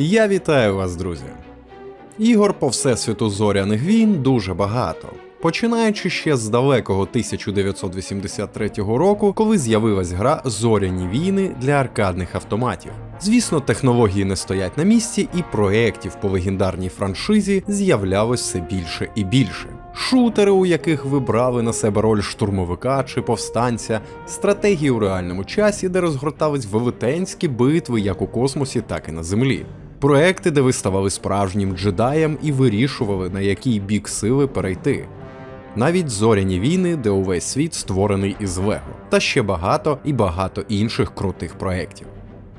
Я вітаю вас, друзі. Ігор по всесвіту зоряних війн дуже багато. Починаючи ще з далекого 1983 року, коли з'явилась гра Зоряні війни для аркадних автоматів. Звісно, технології не стоять на місці, і проєктів по легендарній франшизі з'являлось все більше і більше. Шутери, у яких ви брали на себе роль штурмовика чи повстанця, стратегії у реальному часі, де розгортались велетенські битви як у космосі, так і на землі. Проекти, де ви ставали справжнім джедаєм і вирішували, на який бік сили перейти. Навіть зоряні війни, де увесь світ створений із Лего, та ще багато і багато інших крутих проєктів.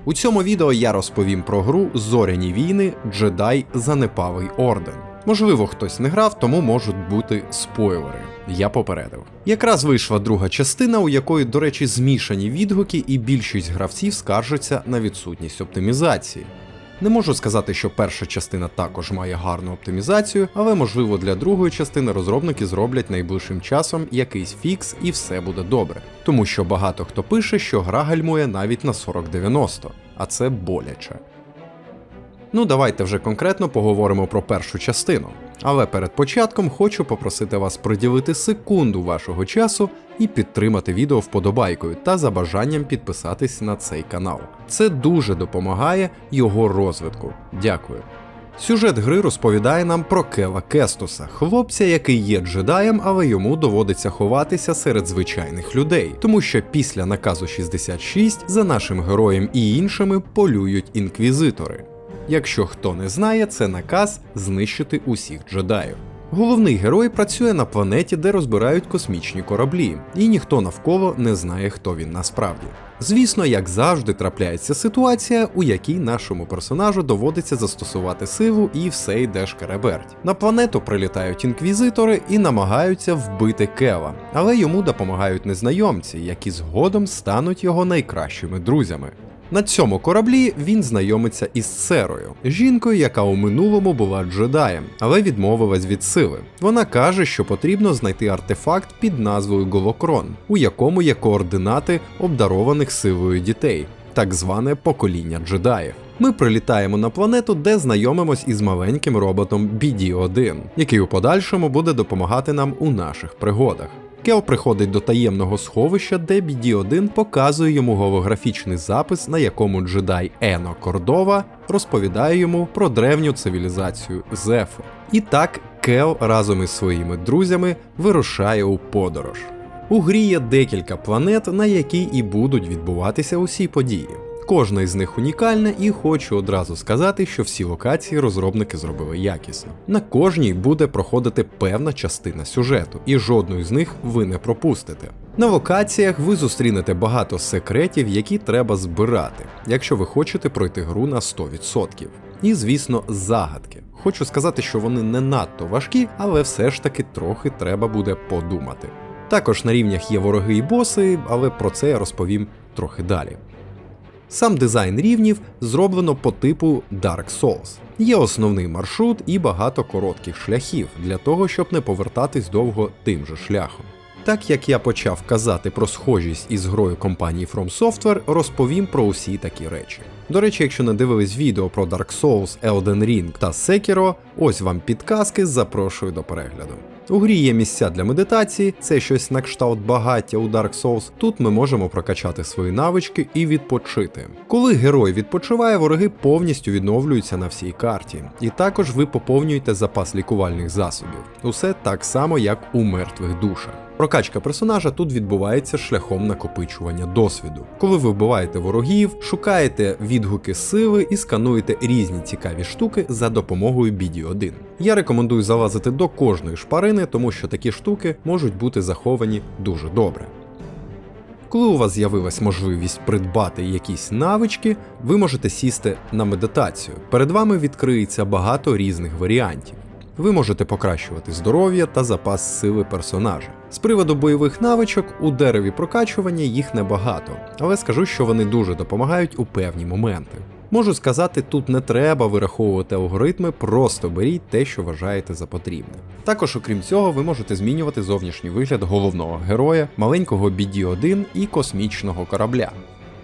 У цьому відео я розповім про гру Зоряні війни Джедай Занепалий Орден. Можливо, хтось не грав, тому можуть бути спойлери. Я попередив. Якраз вийшла друга частина, у якої, до речі, змішані відгуки, і більшість гравців скаржаться на відсутність оптимізації. Не можу сказати, що перша частина також має гарну оптимізацію, але можливо для другої частини розробники зроблять найближчим часом якийсь фікс і все буде добре. Тому що багато хто пише, що гра гальмує навіть на 4090, а це боляче. Ну, давайте вже конкретно поговоримо про першу частину. Але перед початком хочу попросити вас приділити секунду вашого часу і підтримати відео вподобайкою та за бажанням підписатись на цей канал. Це дуже допомагає його розвитку. Дякую. Сюжет гри розповідає нам про Кела Кестуса, хлопця, який є джедаєм, але йому доводиться ховатися серед звичайних людей, тому що після наказу 66 за нашим героєм і іншими полюють інквізитори. Якщо хто не знає, це наказ знищити усіх джедаїв. Головний герой працює на планеті, де розбирають космічні кораблі, і ніхто навколо не знає, хто він насправді. Звісно, як завжди, трапляється ситуація, у якій нашому персонажу доводиться застосувати силу і все йде шкереберть. На планету прилітають інквізитори і намагаються вбити Кела, але йому допомагають незнайомці, які згодом стануть його найкращими друзями. На цьому кораблі він знайомиться із Серою, жінкою, яка у минулому була джедаєм, але відмовилась від сили. Вона каже, що потрібно знайти артефакт під назвою Голокрон, у якому є координати обдарованих силою дітей, так зване покоління джедаїв. Ми прилітаємо на планету, де знайомимось із маленьким роботом BD-1, який у подальшому буде допомагати нам у наших пригодах. Кел приходить до таємного сховища, де BD-1 показує йому голографічний запис, на якому джедай Ено Кордова розповідає йому про древню цивілізацію Зефу. І так Кел разом із своїми друзями вирушає у подорож. У грі є декілька планет, на якій і будуть відбуватися усі події. Кожна із них унікальна, і хочу одразу сказати, що всі локації розробники зробили якісно. На кожній буде проходити певна частина сюжету, і жодну з них ви не пропустите. На локаціях ви зустрінете багато секретів, які треба збирати, якщо ви хочете пройти гру на 100%. І, звісно, загадки. Хочу сказати, що вони не надто важкі, але все ж таки трохи треба буде подумати. Також на рівнях є вороги і боси, але про це я розповім трохи далі. Сам дизайн рівнів зроблено по типу Dark Souls. Є основний маршрут і багато коротких шляхів для того, щоб не повертатись довго тим же шляхом. Так як я почав казати про схожість із грою компанії From Software, розповім про усі такі речі. До речі, якщо не дивились відео про Dark Souls, Elden Ring та Sekiro, ось вам підказки, запрошую до перегляду. У грі є місця для медитації, це щось на кшталт багаття у Dark Souls. Тут ми можемо прокачати свої навички і відпочити. Коли герой відпочиває, вороги повністю відновлюються на всій карті, і також ви поповнюєте запас лікувальних засобів. Усе так само, як у мертвих душах. Прокачка персонажа тут відбувається шляхом накопичування досвіду. Коли ви вбиваєте ворогів, шукаєте відгуки сили і скануєте різні цікаві штуки за допомогою BD1. Я рекомендую залазити до кожної шпарини, тому що такі штуки можуть бути заховані дуже добре. Коли у вас з'явилась можливість придбати якісь навички, ви можете сісти на медитацію. Перед вами відкриється багато різних варіантів. Ви можете покращувати здоров'я та запас сили персонажа. З приводу бойових навичок у дереві прокачування їх небагато, але скажу, що вони дуже допомагають у певні моменти. Можу сказати, тут не треба вираховувати алгоритми, просто беріть те, що вважаєте за потрібне. Також, окрім цього, ви можете змінювати зовнішній вигляд головного героя, маленького BD-1 і космічного корабля.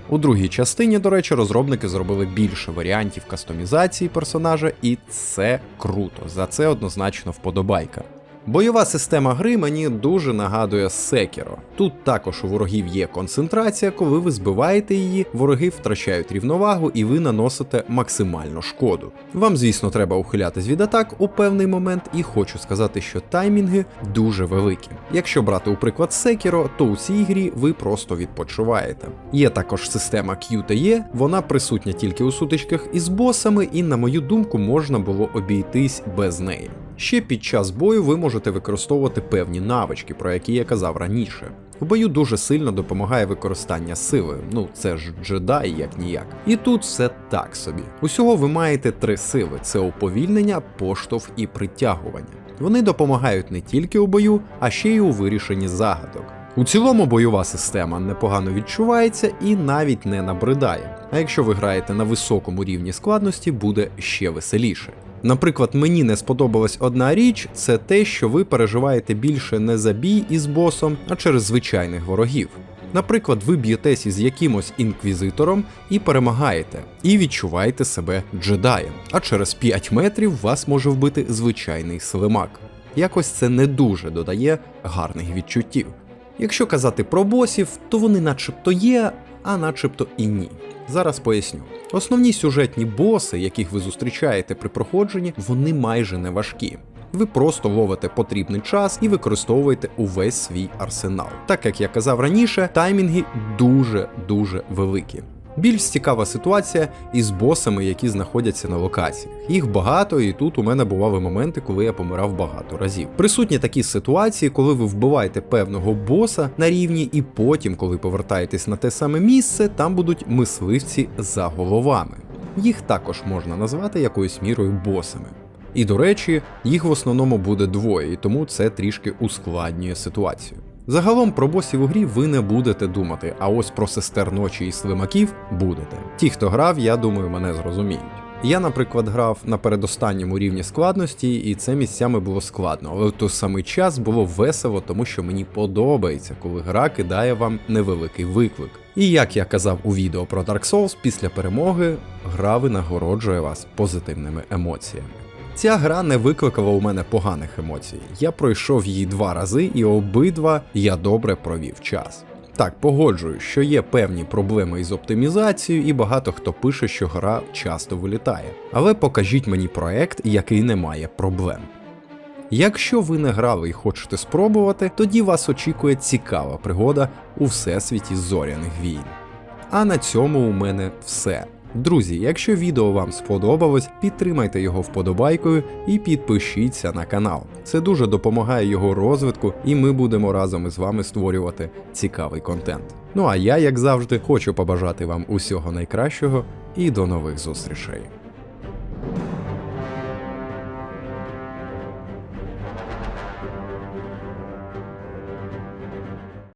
У другій частині, до речі, розробники зробили більше варіантів кастомізації персонажа, і це круто. За це однозначно вподобайка. Бойова система гри мені дуже нагадує Секіро. Тут також у ворогів є концентрація, коли ви збиваєте її, вороги втрачають рівновагу і ви наносите максимальну шкоду. Вам, звісно, треба ухилятись від атак у певний момент, і хочу сказати, що таймінги дуже великі. Якщо брати у приклад Секіро, то у цій грі ви просто відпочиваєте. Є також система Q та E, вона присутня тільки у сутичках із босами, і, на мою думку, можна було обійтись без неї. Ще під час бою ви можете використовувати певні навички, про які я казав раніше. В бою дуже сильно допомагає використання сили, ну це ж джедай як ніяк. І тут все так собі. Усього ви маєте три сили: це уповільнення, поштовх і притягування. Вони допомагають не тільки у бою, а ще й у вирішенні загадок. У цілому бойова система непогано відчувається і навіть не набридає. А якщо ви граєте на високому рівні складності, буде ще веселіше. Наприклад, мені не сподобалась одна річ, це те, що ви переживаєте більше не за бій із босом, а через звичайних ворогів. Наприклад, ви б'єтесь із якимось інквізитором і перемагаєте, і відчуваєте себе джедаєм, а через 5 метрів вас може вбити звичайний слимак. Якось це не дуже додає гарних відчуттів. Якщо казати про босів, то вони начебто є, а начебто і ні. Зараз поясню. Основні сюжетні боси, яких ви зустрічаєте при проходженні, вони майже не важкі. Ви просто ловите потрібний час і використовуєте увесь свій арсенал. Так як я казав раніше, таймінги дуже-дуже великі. Більш цікава ситуація із босами, які знаходяться на локаціях. Їх багато, і тут у мене бували моменти, коли я помирав багато разів. Присутні такі ситуації, коли ви вбиваєте певного боса на рівні, і потім, коли повертаєтесь на те саме місце, там будуть мисливці за головами. Їх також можна назвати якоюсь мірою босами. І до речі, їх в основному буде двоє, і тому це трішки ускладнює ситуацію. Загалом про босів у грі ви не будете думати, а ось про сестер ночі і слимаків будете. Ті, хто грав, я думаю, мене зрозуміють. Я, наприклад, грав на передостанньому рівні складності, і це місцями було складно, але в той самий час було весело, тому що мені подобається, коли гра кидає вам невеликий виклик. І як я казав у відео про Dark Souls, після перемоги гра винагороджує вас позитивними емоціями. Ця гра не викликала у мене поганих емоцій. Я пройшов її два рази, і обидва я добре провів час. Так, погоджую, що є певні проблеми із оптимізацією, і багато хто пише, що гра часто вилітає. Але покажіть мені проект, який не має проблем. Якщо ви не грали і хочете спробувати, тоді вас очікує цікава пригода у всесвіті зоряних війн. А на цьому у мене все. Друзі, якщо відео вам сподобалось, підтримайте його вподобайкою і підпишіться на канал. Це дуже допомагає його розвитку, і ми будемо разом із вами створювати цікавий контент. Ну а я, як завжди, хочу побажати вам усього найкращого і до нових зустрічей.